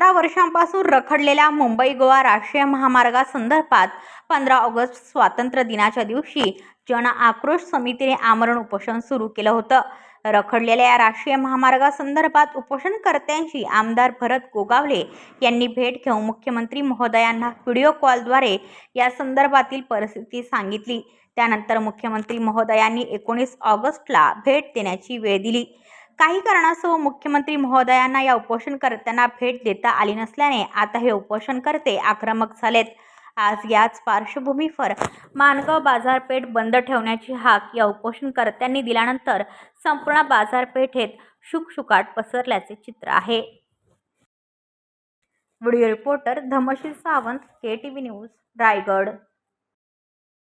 सतरा वर्षांपासून रखडलेल्या मुंबई गोवा राष्ट्रीय महामार्गासंदर्भात पंधरा ऑगस्ट स्वातंत्र्य दिनाच्या दिवशी जन आक्रोश समितीने आमरण उपोषण सुरू केलं होतं. रखडलेल्या या राष्ट्रीय महामार्गासंदर्भात उपोषणकर्त्यांची आमदार भरत गोगावले यांनी भेट घेऊन मुख्यमंत्री महोदयांना व्हिडिओ कॉलद्वारे या संदर्भातील परिस्थिती सांगितली. त्यानंतर मुख्यमंत्री महोदयांनी एकोणीस ऑगस्टला भेट देण्याची वेळ दिली. काही कारणास्तव मुख्यमंत्री महोदयांना या उपोषणकर्त्यांना भेट देता आली नसल्याने आता हे उपोषणकर्ते आक्रमक झालेत. आज याच पार्श्वभूमीवर मानगाव बाजारपेठ बंद ठेवण्याची हाक या उपोषणकर्त्यांनी दिल्यानंतर संपूर्ण बाजारपेठेत शुकशुकाट पसरल्याचे चित्र आहे. Video reporter Dhamshil Sawant K T V news Raigad.